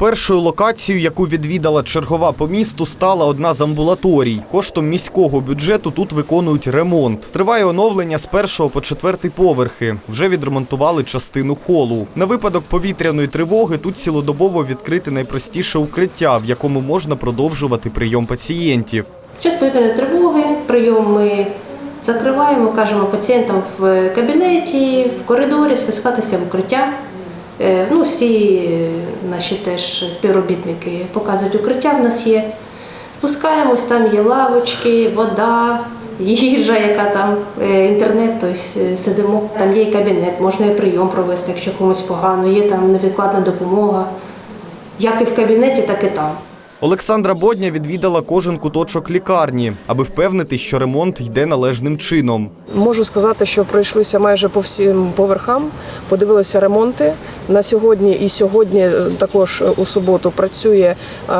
Першою локацією, яку відвідала чергова по місту, стала одна з амбулаторій. Коштом міського бюджету тут виконують ремонт. Триває оновлення з першого по четвертий поверхи. Вже відремонтували частину холу. На випадок повітряної тривоги тут цілодобово відкрите найпростіше укриття, в якому можна продовжувати прийом пацієнтів. Час повітряної тривоги прийом ми закриваємо, кажемо пацієнтам в кабінеті, в коридорі спускатися в укриття. Е, Ну, всі е, наші теж співробітники показують укриття в нас є. Спускаємось, там є лавочки, вода, їжа, яка там, е, інтернет, тобто сидимо. Там є і кабінет, можна і прийом провести, якщо комусь погано, є там невідкладна допомога. Як і в кабінеті, так і там. Олександра Бодня відвідала кожен куточок лікарні, аби впевнитись, що ремонт йде належним чином. Можу сказати, що пройшлися майже по всім поверхам, подивилися ремонти. На сьогодні і сьогодні е, також у суботу працює е,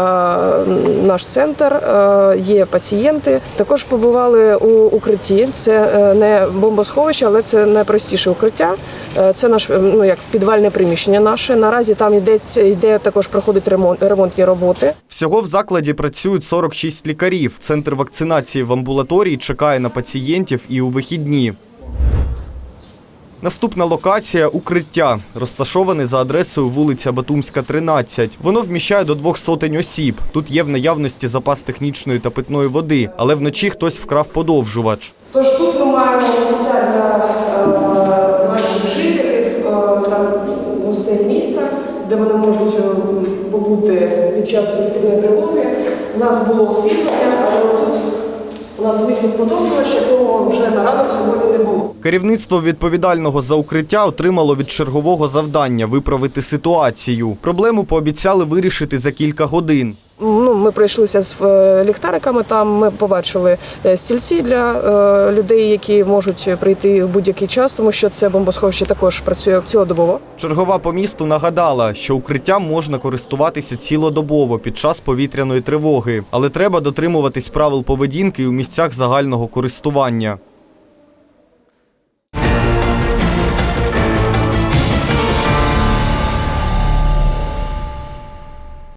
наш центр, е, є пацієнти. Також побували у укритті. Це е, не бомбосховище, але це найпростіше укриття. Е, це наш е, ну як підвальне приміщення наше. Наразі там йде, йде також проходить ремонт, ремонтні роботи. Всього в закладі працюють 46 лікарів. Центр вакцинації в амбулаторії чекає на пацієнтів і у вихідні. Наступна локація укриття, розташоване за адресою вулиця Батумська, 13. Воно вміщає до двох сотень осіб. Тут є в наявності запас технічної та питної води, але вночі хтось вкрав подовжувач. Тож тут ми маємо місця де вони можуть е, побути під час колективної тривоги. У нас було освітлення, але тут у нас висів подовжувач, якого вже на ранок сьогодні не було. Керівництво відповідального за укриття отримало від чергового завдання виправити ситуацію. Проблему пообіцяли вирішити за кілька годин. Ну, ми пройшлися з е, ліхтариками. Там ми побачили е, стільці для е, людей, які можуть прийти в будь-який час, тому що це бомбосховище також працює цілодобово. Чергова по місту нагадала, що укриттям можна користуватися цілодобово під час повітряної тривоги, але треба дотримуватись правил поведінки у місцях загального користування.